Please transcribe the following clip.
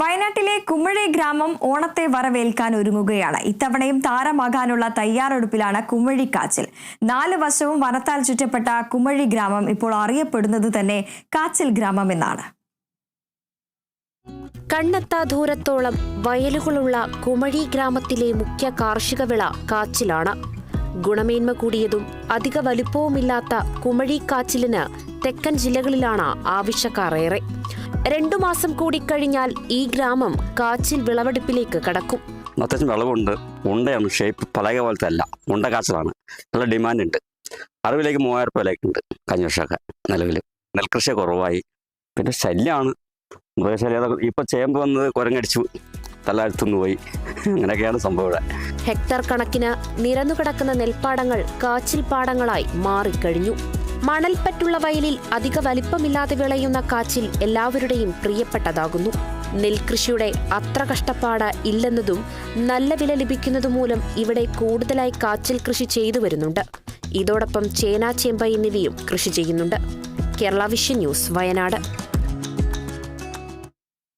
വയനാട്ടിലെ കുമിഴി ഗ്രാമം ഓണത്തെ വരവേൽക്കാൻ ഒരുങ്ങുകയാണ്. ഇത്തവണയും താരമാകാനുള്ള തയ്യാറെടുപ്പിലാണ് കുമിഴി കാച്ചിൽ. നാല് വശവും വനത്താൽ ചുറ്റപ്പെട്ട കുമിഴി ഗ്രാമം ഇപ്പോൾ അറിയപ്പെടുന്നത് തന്നെ കാച്ചിൽ ഗ്രാമം എന്നാണ്. കണ്ണെത്താ ദൂരത്തോളം വയലുകളുള്ള കുമഴി ഗ്രാമത്തിലെ മുഖ്യ കാർഷിക വിള കാച്ചിലാണ്. ഗുണമേന്മ കൂടിയതും അധിക വലുപ്പവുമില്ലാത്ത കുമഴിക്കാച്ചിലിന് തെക്കൻ ജില്ലകളിലാണ് ആവശ്യക്കാർ ഏറെ. രണ്ടു മാസം കൂടി കഴിഞ്ഞാൽ ഈ ഗ്രാമം കാച്ചിൽ വിളവെടുപ്പിലേക്ക് കടക്കും. അത്യാവശ്യം വിളവുണ്ട്. ഉണ്ടയാണ്. ഷേപ്പ് പലക പോലത്തെ അല്ല. ഉണ്ട കാച്ചിലാണ്. നല്ല ഡിമാൻഡ് ഉണ്ട്. അറിവിലേക്ക് മൂവായിരം രൂപ വിലയ്ക്കുണ്ട് കഴിഞ്ഞ വർഷമൊക്കെ നിലവിൽ. നെൽകൃഷി കുറവായി. പിന്നെ ശല്യമാണ്. മൃഗശല്യം ഇപ്പം ചേമ്പ് വന്നത് കുരങ്ങടിച്ചു. തല്ലാഴ്ത്തുന്നു പോയി അങ്ങനെയൊക്കെയാണ് സംഭവം ഹെക്ടർ കണക്കിന് നിരന്നുകിടക്കുന്ന നെൽപ്പാടങ്ങൾ കാച്ചിൽ പാടങ്ങളായി മാറിക്കഴിഞ്ഞു. മണൽപ്പറ്റുള്ള വയലിൽ അധിക വലിപ്പമില്ലാതെ വിളയുന്ന കാച്ചിൽ എല്ലാവരുടെയും പ്രിയപ്പെട്ടതാകുന്നു. നെൽകൃഷിയുടെ അത്ര കഷ്ടപ്പാട് ഇല്ലെന്നതും നല്ല വില ലഭിക്കുന്നതുമൂലം ഇവിടെ കൂടുതലായി കാച്ചിൽ കൃഷി ചെയ്തു വരുന്നുണ്ട്. ഇതോടൊപ്പം ചേന ചേമ്പ എന്നിവയും കൃഷി ചെയ്യുന്നുണ്ട്. Kerala vision news Wayanad.